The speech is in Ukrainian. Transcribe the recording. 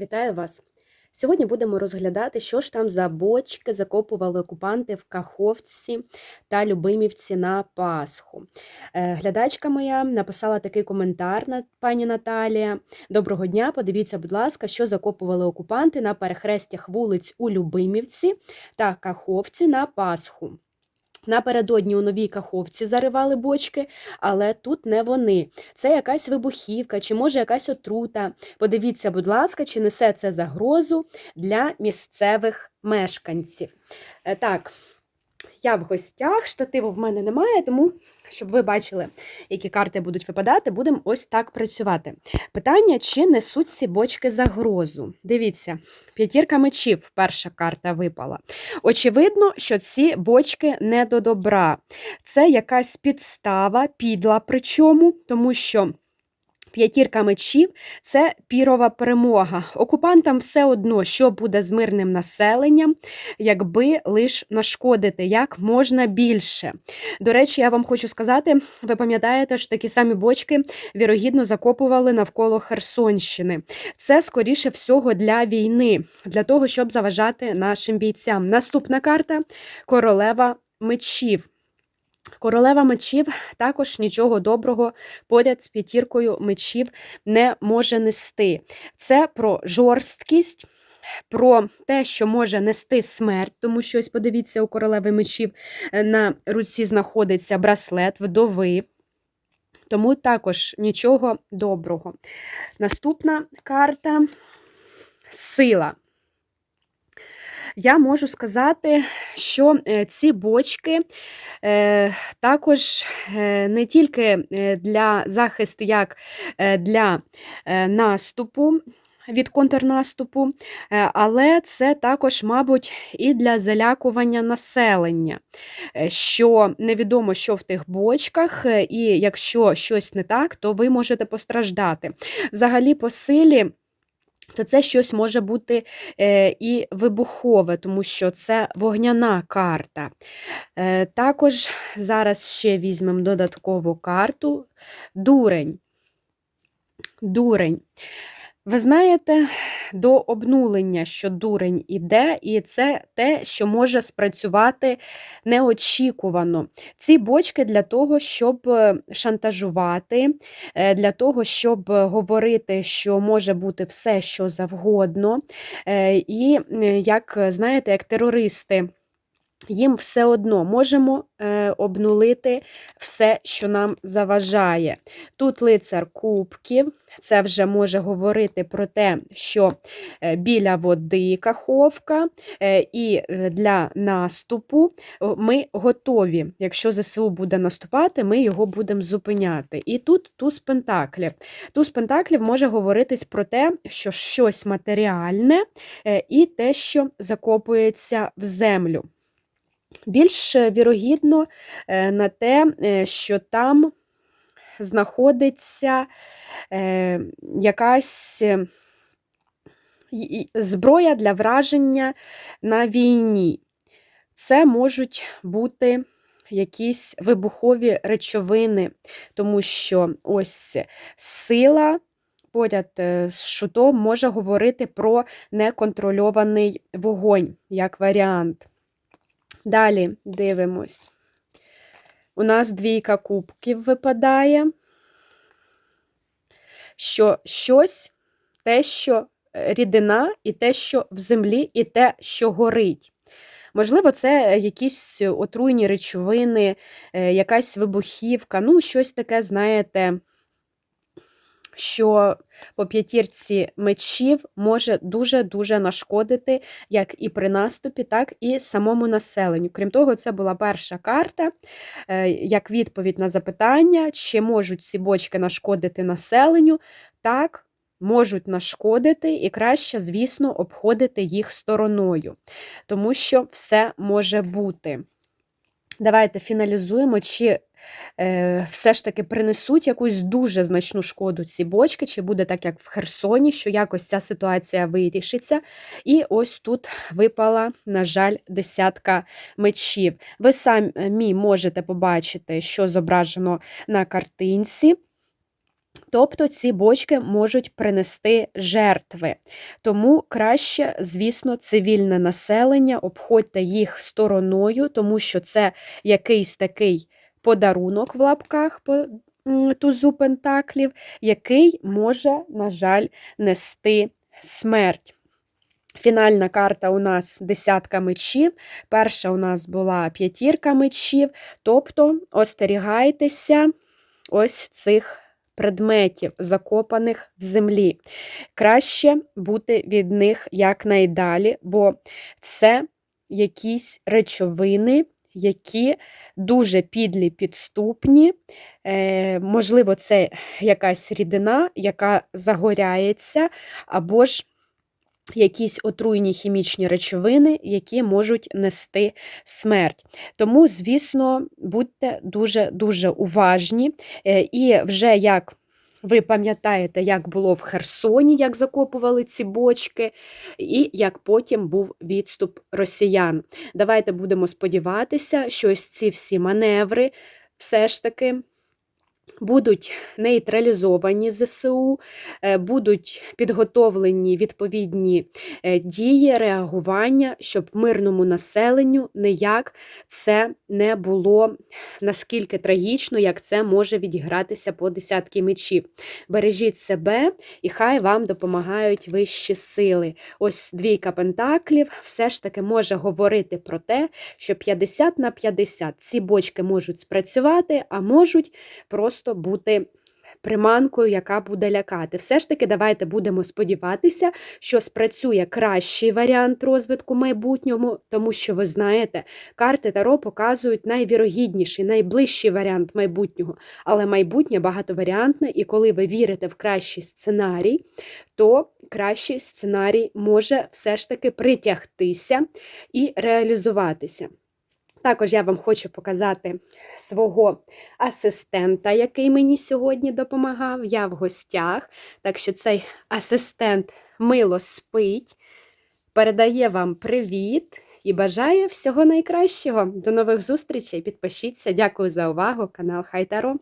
Вітаю вас! Сьогодні будемо розглядати, що ж там за бочки закопували окупанти в Каховці та Любимівці на Пасху. Е, Глядачка моя написала такий коментар на пані Наталія. Доброго дня! Подивіться, будь ласка, що закопували окупанти на перехрестях вулиць у Любимівці та Каховці на Пасху. Напередодні у новій каховці заривали бочки, але тут не вони. Це якась вибухівка, чи може якась отрута. Подивіться, будь ласка, чи несе це загрозу для місцевих мешканців. Е, Так, я в гостях, штативу в мене немає, тому, щоб ви бачили, які карти будуть випадати, будемо ось так працювати. Питання, чи несуть ці бочки загрозу? Дивіться, п'ятірка мечів, перша карта випала. Очевидно, що ці бочки не до добра. Це якась підстава, підла причому, тому що. П'ятірка мечів це пірова перемога. Окупантам все одно, що буде з мирним населенням, якби лиш нашкодити як можна більше. До речі, я вам хочу сказати: ви пам'ятаєте, що такі самі бочки вірогідно закопували навколо Херсонщини. Це скоріше всього для війни, для того, щоб заважати нашим бійцям. Наступна карта королева мечів. Королева мечів також нічого доброго поряд з п'ятіркою мечів не може нести. Це про жорсткість, про те, що може нести смерть, тому що ось подивіться, у королеви мечів е, на руці знаходиться браслет вдови. Тому також нічого доброго. Наступна карта сила. Я можу сказати, що е, ці бочки е, також е, не тільки для захисту, як для наступу. Від контрнаступу, але це також, мабуть, і для залякування населення, що невідомо, що в тих бочках, і якщо щось не так, то ви можете постраждати. Взагалі, по силі то це щось може бути е, і вибухове, тому що це вогняна карта. Е, Також зараз ще візьмемо додаткову карту дурень. Дурень. Ви знаєте, до обнулення, що дурень іде, і це те, що може спрацювати неочікувано. Ці бочки для того, щоб е, шантажувати, е, для того, щоб говорити, що може бути все, що завгодно. Е, і, як знаєте, як терористи їм все одно можемо е, обнулити все, що нам заважає. Тут лицар кубків, це вже може говорити про те, що е, біля води каховка, е, і е, для наступу ми готові. Якщо ЗСУ буде наступати, ми його будемо зупиняти. І тут туз пентаклів. Туз пентаклів може говоритись про те, що щось матеріальне е, і те, що закопується в землю. Більш вірогідно е, на те, е, що там знаходиться е, якась зброя для враження на війні. Це можуть бути якісь вибухові речовини, тому що ось сила. Поряд з шутом може говорити про неконтрольований вогонь як варіант. Далі дивимось. У нас двійка кубків випадає, що щось, те, що е, рідина, і те, що в землі, і те, що горить. Можливо, це якісь отруйні речовини, е, якась вибухівка, ну, щось таке, знаєте, що по п'ятірці мечів може дуже-дуже нашкодити як і при наступі, так і самому населенню. Крім того, це була перша карта, е, як відповідь на запитання, чи можуть ці бочки нашкодити населенню. Так, можуть нашкодити, і краще, звісно, обходити їх стороною, тому що все може бути. Давайте фіналізуємо, чи е, все ж таки принесуть якусь дуже значну шкоду ці бочки, чи буде так, як в Херсоні, що якось ця ситуація вирішиться. І ось тут випала, на жаль, десятка мечів. Ви самі можете побачити, що зображено на картинці. Тобто ці бочки можуть принести жертви. Тому краще, звісно, цивільне населення, обходьте їх стороною, тому що це якийсь такий подарунок в лапках по тузу пентаклів, який може, на жаль, нести смерть. Фінальна карта у нас десятка мечів, перша у нас була п'ятірка мечів, тобто остерігайтеся ось цих предметів, закопаних в землі. Краще бути від них якнайдалі, бо це якісь речовини, які дуже підлі, підступні. Е, Можливо, це якась рідина, яка загоряється, або ж якісь отруйні хімічні речовини, які можуть нести смерть. Тому, звісно, будьте дуже-дуже уважні. Е, І вже як ви пам'ятаєте, як було в Херсоні, як закопували ці бочки, і як потім був відступ росіян. Давайте будемо сподіватися, що ось ці всі маневри все ж таки будуть нейтралізовані ЗСУ, е, будуть підготовлені відповідні е, дії, реагування, щоб мирному населенню ніяк це не було наскільки трагічно, як це може відігратися по десятки мечів. Бережіть себе і хай вам допомагають вищі сили. Ось двійка пентаклів все ж таки може говорити про те, що 50 на 50 ці бочки можуть спрацювати, а можуть просто бути приманкою, яка буде лякати. Все ж таки, давайте будемо сподіватися, що спрацює кращий варіант розвитку майбутнього, тому що ви знаєте, карти Таро показують найвірогідніший, найближчий варіант майбутнього. Але майбутнє багатоваріантне, і коли ви вірите в кращий сценарій, то кращий сценарій може все ж таки притягтися і реалізуватися. Також я вам хочу показати свого асистента, який мені сьогодні допомагав. Я в гостях. Так що цей асистент мило спить, передає вам привіт і бажає всього найкращого. До нових зустрічей. Підпишіться. Дякую за увагу. Канал Хайтаро.